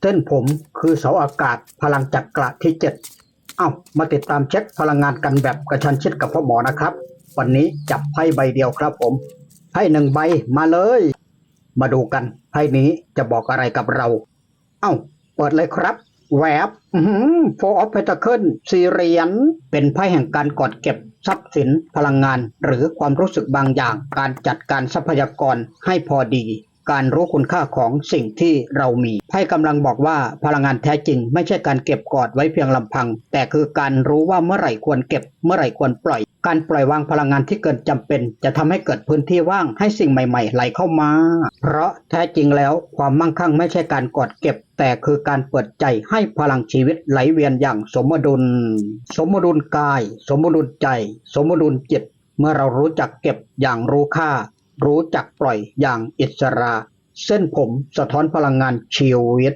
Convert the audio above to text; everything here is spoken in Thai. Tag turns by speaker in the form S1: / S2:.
S1: เส้นผมคือเสาอากาศพลังจักระที่เจ็ดเอ้ามาติดตามเช็คพลังงานกันแบบกระชันชิดกับพ่อหมอนะครับ วันนี้จับไพ่ใบเดียวครับผมไพ่หนึ่งใบมาเลย มาดูกันไพ่นี้จะบอกอะไรกับเรา เอ้า เปิดเลยครับแวบโฟออฟเพตเคิลสี่เรียญเป็นไพ่แห่งการกอดเก็บทรัพย์สินพลังงาน หรือความรู้สึกบางอย่าง การจัดการทรัพยากรให้พอดี การรู้คุณค่าของสิ่งที่เรามีไพ่กำลังบอกว่าพลังงานแท้จริง ไม่ใช่การเก็บกอดไว้เพียงลำพัง แต่คือการรู้ว่าเมื่อไหร่ควรเก็บ เมื่อไหร่ควรปล่อย การปล่อยวางพลังงานที่เกินจำเป็น จะทำให้เกิดพื้นที่ว่างให้สิ่งใหม่ๆไหลเข้ามา เพราะแท้จริงแล้วความมั่งคั่งไม่ใช่การกอดเก็บแต่คือการเปิดใจให้พลังชีวิตไหลเวียนอย่างสมดุล สมดุลกาย สมดุลใจ สมดุลจิต เมื่อเรารู้จักเก็บอย่างรู้ค่า รู้จักปล่อยอย่างอิสระ เส้นผมสะท้อนพลังงานชีวิต